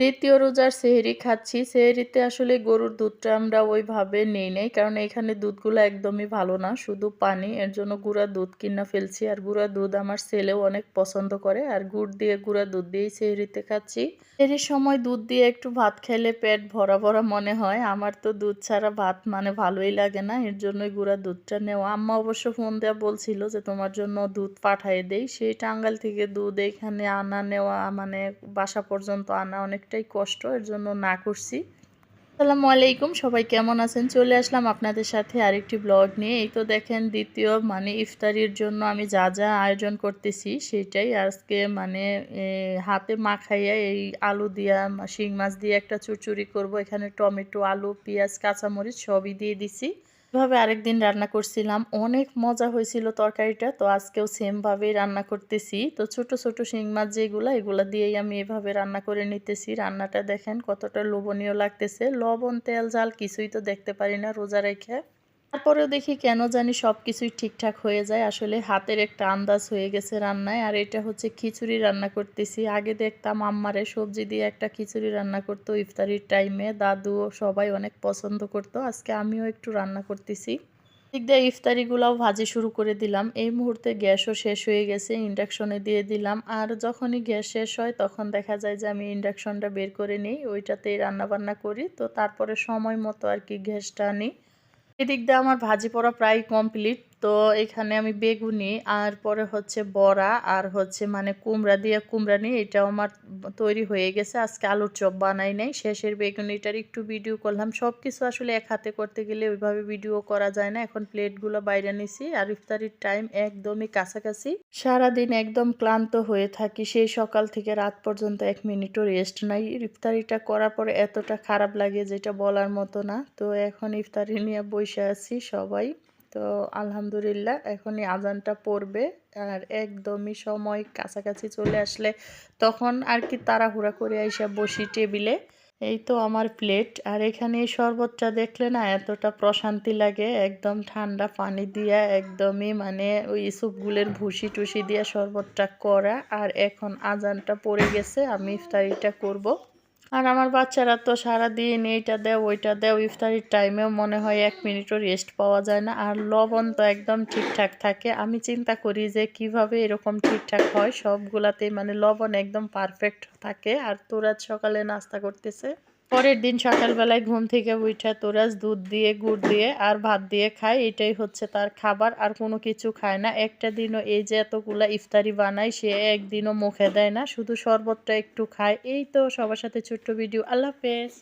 দ্বিতীয় রোজার সেহরি খাচ্ছি। সেহরিতে আসলে গরুর দুধটা আমরা ওইভাবে নেই নাই, কারণ এখানে দুধগুলো একদমই ভালো না, শুধু পানি। এর জন্য গুঁড়া দুধ কিনা ফেলছি, আর গুঁড়া দুধ আমার ছেলেও অনেক পছন্দ করে, আর গুড় দিয়ে গুঁড়া দুধ দিয়েই সেহরিতে খাচ্ছি। এর সময় দুধ দিয়ে একটু ভাত খেলে পেট ভরা ভরা মনে হয়, আমার তো দুধ ছাড়া ভাত মানে ভালোই লাগে না, এর জন্যই গুঁড়া দুধটা নেওয়া। আম্মা অবশ্য ফোন দেওয়া বলছিল যে তোমার জন্য দুধ পাঠাই দেই, সেই টাঙ্গাল থেকে দুধ এখানে আনা, নেওয়া মানে বাসা পর্যন্ত আনা অনেকটাই কষ্ট, এর জন্য না করছি। আসসালামু আলাইকুম, সবাই কেমন আছেন? চলে আসলাম আপনাদের সাথে আরেকটি ব্লগ নিয়ে। এই তো দেখেন, দ্বিতীয় মানে ইফতারির জন্য আমি যা যা আয়োজন করতেছি সেটাই। আজকে মানে হাতে মাখাইয়া এই আলু দিয়া, শিং মাছ দিয়ে একটা চুরচুরি করব। এখানে টমেটো, আলু, পেঁয়াজ, কাঁচামরিচ সবই দিয়ে দিছি। এভাবে আরেকদিন রান্না করছিলাম। অনেক মজা হয়েছিল তরকারিটা, তো আজকেও সেমভাবেই রান্না করতেছি। তো ছোট ছোট শিং মাছ যেগুলো, এগুলো দিয়েই আমি এভাবে রান্না করে নিতেছি। রান্নাটা দেখেন কতটা লোভনীয় লাগতেছে। লবণ, তেল, ঝাল কিছুই তো দেখতে পারি না রোজা রেখে। তারপরেও দেখি কেন জানি সব কিছুই ঠিকঠাক হয়ে যায়। আসলে হাতের একটা আন্দাজ হয়ে গেছে রান্নায়। আর এটা হচ্ছে খিচুড়ি রান্না করতেছি। আগে দেখতাম আম্মারে সবজি দিয়ে একটা খিচুড়ি রান্না করতো ইফতারির টাইমে দাদু সবাই অনেক পছন্দ করতো। আজকে আমিও একটু রান্না করতেছি। দিক দিয়ে ইফতারিগুলাও ভাজি শুরু করে দিলাম। এই মুহূর্তে গ্যাসও শেষ হয়ে গেছে, ইন্ডাকশনে দিয়ে দিলাম। আর যখনই গ্যাস শেষ হয়, তখন দেখা যায় যে আমি ইন্ডাকশনটা বের করে নিই। ওইটাতেই রান্নাবান্না করি। তো তারপরে সময় মতো আর কি গ্যাসটা নিই এদিক দিয়ে আমার ভাজি পড়া প্রায় কমপ্লিট তো এখানে আমি বেগুনি আর পরে হচ্ছে বড়া আর হচ্ছে মানে কুমড়া দিয়ে কুমড়া নিয়ে এটাও আমার তৈরি হয়ে গেছে। আজকে আলুর চপ বানাই নাই, শেষের বেগুনিটার একটু ভিডিও করলাম। সব কিছু আসলে এক হাতে করতে গেলে ওইভাবে ভিডিও করা যায় না। এখন প্লেটগুলো বাইরে নিছি আর ইফতারির টাইম একদমই কাছাকাছি। সারাদিন একদম ক্লান্ত হয়ে থাকি, সেই সকাল থেকে রাত পর্যন্ত এক মিনিটও রেস্ট নাই। ইফতারিটা করার পরে এতটা খারাপ লাগে যেটা বলার মতো না। তো এখন ইফতারি নিয়ে বসে আছি সবাই। তো আলহামদুলিল্লাহ, এখনই আজানটা পড়বে আর একদমই সময় কাছাকাছি চলে আসলে তখন আর কি তাড়াহুড়া করে আইসা বসি টেবিলে এই তো আমার প্লেট আর এখানে শরবতটা দেখলে না এতটা প্রশান্তি লাগে, একদম ঠান্ডা পানি দিয়া একদমই মানে ওই সুপগুলের ভুসি টুসি দিয়া শরবতটা করা আর এখন আজানটা পড়ে গেছে, আমি ইফতারিটা করব। আর আমার বাচ্চারা তো সারাদিন এইটা দেও, ওইটা দেও, ইফতারির টাইমেও মনে হয় এক মিনিটও রেস্ট পাওয়া যায় না। আর লবণ তো একদম ঠিকঠাক থাকে। আমি চিন্তা করি যে কীভাবে এরকম ঠিকঠাক হয় সবগুলাতেই মানে লবণ একদম পারফেক্ট থাকে। আর তোরা সকালে নাস্তা করতেছে? পরের দিন সকালবেলায় ঘুম থেকে উঠে তোরাজ দুধ দিয়ে, গুড় দিয়ে আর ভাত দিয়ে খায়। এটাই হচ্ছে তার খাবার, আর কোনো কিছু খায় না। একটা দিনও এই যে এতগুলা ইফতারি বানায়, সে একদিনও মুখে দেয় না। শুধু শরবতটা একটু খায়। এই তো সবার সাথে ছোট্ট ভিডিও। আল্লাহ হাফেজ।